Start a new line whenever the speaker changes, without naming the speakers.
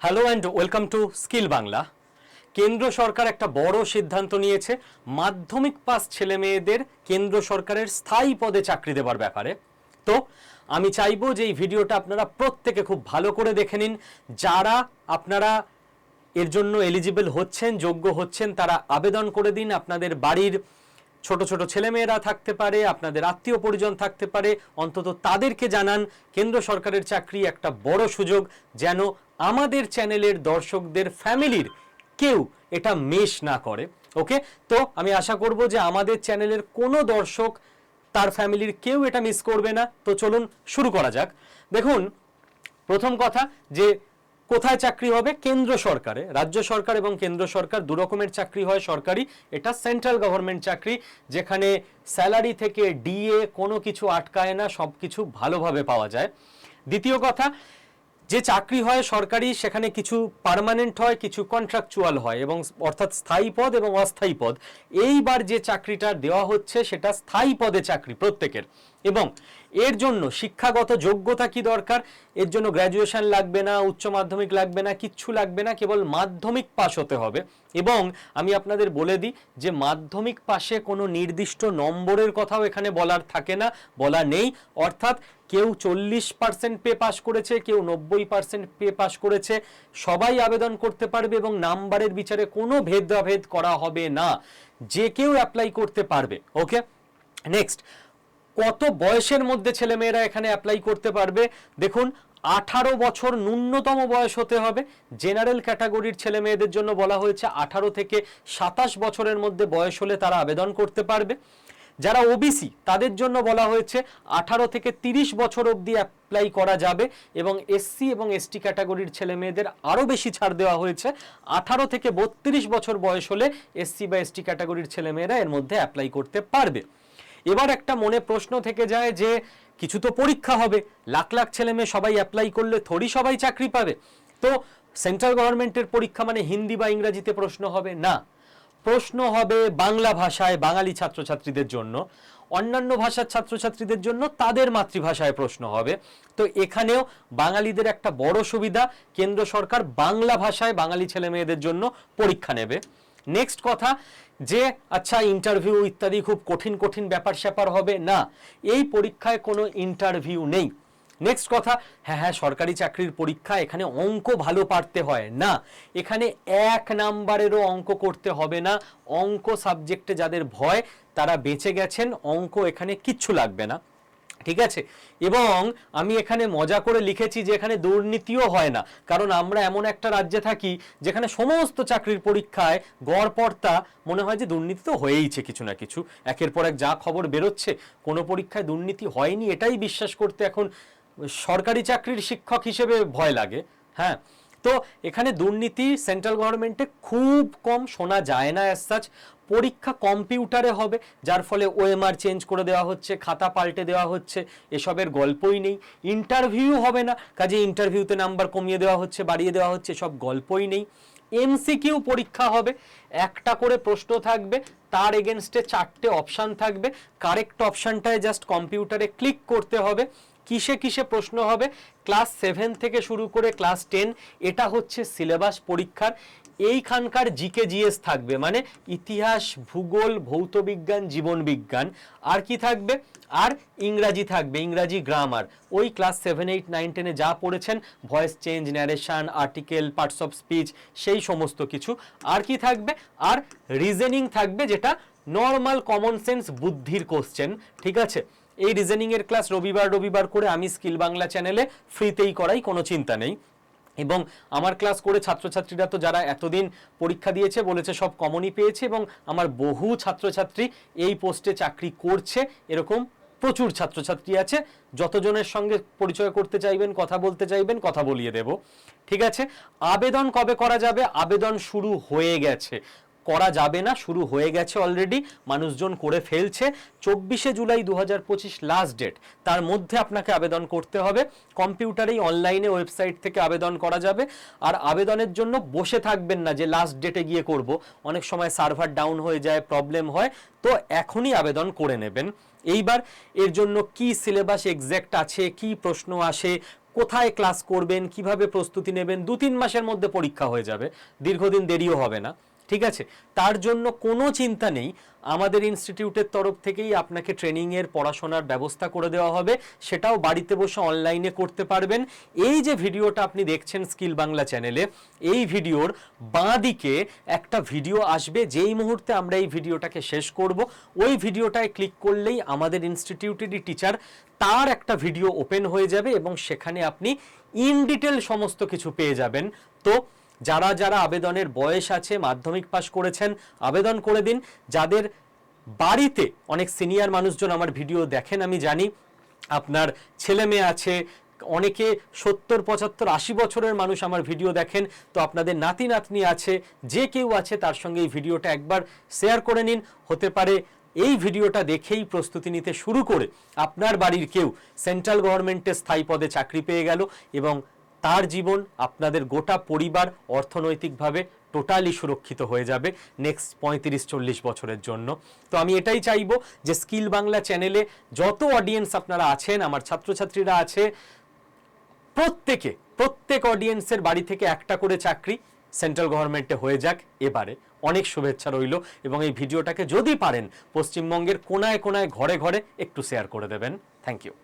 Hello and welcome to skill Bangla কেন্দ্র সরকার একটা বড় সিদ্ধান্ত নিয়েছে মাধ্যমিক পাস ছেলে মেয়েদের কেন্দ্র সরকারের স্থায়ী পদে চাকরি দেওয়ার ব্যাপারে তো আমি চাইব যে এই ভিডিওটা আপনারা প্রত্যেকে খুব ভালো করে দেখে নিন যারা আপনারা এর জন্য এলিজিবল হচ্ছেন যোগ্য হচ্ছেন তারা আবেদন করে দিন আপনাদের বাড়ির ছোট ছোট ছেলেমেয়েরা থাকতে পারে, আপনাদের আত্মীয় পরিজন থাকতে পারে, অন্তত তাদেরকে জানান, কেন্দ্র সরকারের চাকরি একটা বড় সুযোগ, যেন আমাদের চ্যানেলের দর্শকদের ফ্যামিলির কেউ এটা মিস না করে, ওকে? তো আমি আশা করব যে আমাদের চ্যানেলের কোনো দর্শক তার ফ্যামিলির কেউ এটা মিস করবে না। তো চলুন শুরু করা যাক। দেখুন, প্রথম কথা যে কোথায় চাকরি হবে? কেন্দ্র সরকারে। রাজ্য সরকার এবং কেন্দ্র সরকার দু রকমের চাকরি হয় সরকারি। এটা সেন্ট্রাল গভর্নমেন্ট চাকরি, যেখানে স্যালারি থেকে ডিএ কোনো কিছু আটকায় না, সব কিছু ভালোভাবে পাওয়া যায়। দ্বিতীয় কথা, যে চাকরি হয় সরকারি, সেখানে কিছু পার্মানেন্ট হয়, কিছু কন্ট্রাকচুয়াল হয় এবং অর্থাৎ স্থায়ী পদ এবং অস্থায়ী পদ। এইবার যে চাকরিটা দেওয়া হচ্ছে, সেটা স্থায়ী পদে চাকরি প্রত্যেকের। এবং এর জন্য শিক্ষাগত যোগ্যতা কি দরকার? এর জন্য গ্র্যাজুয়েশন লাগবে না, উচ্চ মাধ্যমিক লাগবে না, কিচ্ছু লাগবে না, কেবল মাধ্যমিক পাশ হতে হবে। এবং আমি আপনাদের বলে দিই যে মাধ্যমিক পাশে কোনো নির্দিষ্ট নম্বরের কথাও এখানে বলার থাকে না, বলা নেই। অর্থাৎ কেউ চল্লিশ পার্সেন্ট পে পাস করেছে, কেউ নব্বই পার্সেন্ট পে পাস করেছে, সবাই আবেদন করতে পারবে এবং নাম্বারের বিচারে কোনো ভেদাভেদ করা হবে না। যে কেউ অ্যাপ্লাই করতে পারবে ওকে নেক্সট কত বয়সের মধ্যে ছেলেমেয়েরা এখানে অ্যাপ্লাই করতে পারবে? দেখুন, আঠারো বছর ন্যূনতম বয়স হতে হবে। জেনারেল ক্যাটাগরির ছেলে মেয়েদের জন্য বলা হয়েছে আঠারো থেকে সাতাশ বছরের মধ্যে বয়স হলে তারা আবেদন করতে পারবে। যারা ওবিসি তাদের জন্য বলা হয়েছে আঠারো থেকে তিরিশ বছর অবধি অ্যাপ্লাই করা যাবে এবং এসসি এবং এসটি ক্যাটাগরির ছেলে মেয়েদের আরও বেশি ছাড় দেওয়া হয়েছে। আঠারো থেকে বত্রিশ বছর বয়স হলে এসসি বা এসটি ক্যাটাগরির ছেলে মেয়েরা এর মধ্যে অ্যাপ্লাই করতে পারবে। এবার একটা মনে প্রশ্ন থেকে যায় যে কিছু তো পরীক্ষা হবে। লাখ লাখ ছেলে মেয়ে সবাই অ্যাপ্লাই করলে থোড়ি সবাই চাকরি পাবে। তো সেন্ট্রাল গভর্নমেন্টের পরীক্ষা মানে হিন্দি বা ইংরাজিতে প্রশ্ন হবে না। প্রশ্ন হবে বাংলা ভাষায় বাঙালি ছাত্রছাত্রীদের জন্য। অন্যান্য ভাষার ছাত্রছাত্রীদের জন্য তাদের মাতৃভাষায় প্রশ্ন হবে। তো এখানেও বাঙালিদের একটা বড় সুবিধা, কেন্দ্র সরকার বাংলা ভাষায় বাঙালি ছেলে মেয়েদের জন্য পরীক্ষা নেবে। নেক্সট কথা, যে আচ্ছা ইন্টারভিউ ইত্যাদি খুব কঠিন কঠিন ব্যাপার স্যাপার হবে। না, এই পরীক্ষায় কোনো ইন্টারভিউ নেই। নেক্সট কথা হ্যাঁ হ্যাঁ সরকারি চাকরির পরীক্ষা, এখানে অঙ্ক ভালো পারতে হয়। না, এখানে এক নাম্বারেরও অঙ্ক করতে হবে না। অঙ্ক সাবজেক্টে যাদের ভয়, তারা বেঁচে গেছেন, অঙ্ক এখানে কিচ্ছু লাগবে না। ঠিক আছে? এবং আমি এখানে মজা করে লিখেছি যে এখানে দুর্নীতিও হয় না। কারণ আমরা এমন একটা রাজ্যে থাকি যেখানে সমস্ত চাকরির পরীক্ষায় গড়পড়তা মনে হয় যে দুর্নীতি তো হয়েইছে কিছু না কিছু। একের পর এক যা খবর বেরোচ্ছে, কোনো পরীক্ষায় দুর্নীতি হয়নি এটাই বিশ্বাস করতে এখন সরকারি চাকরির শিক্ষক হিসেবে ভয় লাগে। হ্যাঁ? তো এখানে দুর্নীতি সেন্ট্রাল গভর্নমেন্টে খুব কম শোনা যায় না অ্যাজ সাচ পরীক্ষা কম্পিউটারে হবে, যার ফলে ওএমআর চেঞ্জ করে দেওয়া হচ্ছে, খাতা পাল্টে দেওয়া হচ্ছে, এসবের গল্পই নেই। ইন্টারভিউ হবে না, কাজে ইন্টারভিউতে নাম্বার কমিয়ে দেওয়া হচ্ছে, বাড়িয়ে দেওয়া হচ্ছে, সব গল্পই নেই। এমসিকিউ পরীক্ষা হবে, একটা করে প্রশ্ন থাকবে, তার এগেনস্টে চারটে অপশান থাকবে। কারেক্ট অপশানটায় জাস্ট কম্পিউটারে ক্লিক করতে হবে। কিসে কিসে প্রশ্ন হবে? ক্লাস সেভেন থেকে শুরু করে ক্লাস টেন, এটা হচ্ছে সিলেবাস পরীক্ষার। এইখানকার জিকে জিএস থাকবে মানে ইতিহাস, ভূগোল, ভৌতবিজ্ঞান, জীবনবিজ্ঞান। আর কি থাকবে? আর ইংরাজি থাকবে, ইংরাজি গ্রামার। ওই ক্লাস সেভেন, এইট, নাইন, টেনে যা পড়েছেন, voice change, narration, article, parts of speech, সেই সমস্ত কিছু। আর কি থাকবে? আর রিজেনিং থাকবে, যেটা নর্মাল কমন সেন্স বুদ্ধির কোশ্চেন, ঠিক আছে? এই রিজনিং এর ক্লাস রবিবার রবিবার করে আমি স্কিল বাংলা চ্যানেলে ফ্রিতেই করাই, কোনো চিন্তা নেই। এবং আমার ক্লাস করে ছাত্রছাত্রীরা তো যারা এতদিন পরীক্ষা দিয়েছে, বলেছে সব কমনই পেয়েছে এবং আমার বহু ছাত্রছাত্রী এই পোস্টে চাকরি করছে, এরকম প্রচুর ছাত্রছাত্রী আছে। যতজনের সঙ্গে পরিচয় করতে চাইবেন, কথা বলতে চাইবেন, কথা বলিয়ে দেব। ঠিক আছে? আবেদন কবে করা যাবে? আবেদন শুরু হয়ে গেছে। করা যাবে না, শুরু হয়ে গেছে অলরেডি মানুষজন করে ফেলছে। চব্বিশে জুলাই দু হাজার পঁচিশ লাস্ট ডেট তার মধ্যে আপনাকে আবেদন করতে হবে। কম্পিউটারেই অনলাইনে ওয়েবসাইট থেকে আবেদন করা যাবে। আর আবেদনের জন্য বসে থাকবেন না যে লাস্ট ডেটে গিয়ে করব। অনেক সময় সার্ভার ডাউন হয়ে যায় প্রবলেম হয়, তো এখনই আবেদন করে নেবেন। এইবার এর জন্য কি সিলেবাস এক্স্যাক্ট আছে, কি প্রশ্ন আসে, কোথায় ক্লাস করবেন, কীভাবে প্রস্তুতি নেবেন দু তিন মাসের মধ্যে পরীক্ষা হয়ে যাবে। দীর্ঘদিন দেরিও হবে না। ঠিক আছে? তার জন্য কোনো চিন্তা নেই। আমাদের ইনস্টিটিউটের তরফ থেকেই আপনাকে ট্রেনিংয়ের পড়াশোনার ব্যবস্থা করে দেওয়া হবে। সেটাও বাড়িতে বসে অনলাইনে করতে পারবেন। এই যে ভিডিওটা আপনি দেখছেন স্কিল বাংলা চ্যানেলে, এই ভিডিওর বাঁ দিকে একটা ভিডিও আসবে। যেই মুহূর্তে আমরা এই ভিডিওটাকে শেষ করব, ওই ভিডিওটায় ক্লিক করলেই আমাদের ইনস্টিটিউটেরই টিচার তার একটা ভিডিও ওপেন হয়ে যাবে এবং সেখানে আপনি ইন ডিটেল সমস্ত কিছু পেয়ে যাবেন। তো যারা যারা আবেদনের বয়স আছে, মাধ্যমিক পাশ করেছেন, আবেদন করে দিন। যাদের বাড়িতে অনেক সিনিয়র মানুষজন আমার ভিডিও দেখেন, আমি জানি আপনার ছেলে মেয়ে আছে, অনেকে সত্তর, পঁচাত্তর, আশি বছরের মানুষ আমার ভিডিও দেখেন। তো আপনাদের নাতি, নাতনি আছে, যে কেউ আছে তার সঙ্গে এই ভিডিওটা একবার শেয়ার করে নিন। হতে পারে এই ভিডিওটা দেখেই প্রস্তুতি নিতে শুরু করে আপনার বাড়ির কেউ। সেন্ট্রাল গভর্নমেন্টের স্থায়ী পদে চাকরি পেয়ে গেল এবং তার জীবন আপনাদের গোটা পরিবার অর্থনৈতিকভাবে টোটালি সুরক্ষিত হয়ে যাবে নেক্সট পঁয়ত্রিশ, চল্লিশ বছরের জন্য। তো আমি এটাই চাইব যে স্কিল বাংলা চ্যানেলে যত অডিয়েন্স আপনারা আছেন, আমার ছাত্রছাত্রীরা আছে, প্রত্যেকে, প্রত্যেক অডিয়েন্সের বাড়ি থেকে একটা করে চাকরি সেন্ট্রাল গভর্নমেন্টে হয়ে যাক এবারে। অনেক শুভেচ্ছা রইল এবং এই ভিডিওটাকে যদি পারেন, পশ্চিমবঙ্গের কোনায় কোনায় ঘরে ঘরে একটু শেয়ার করে দেবেন। Thank you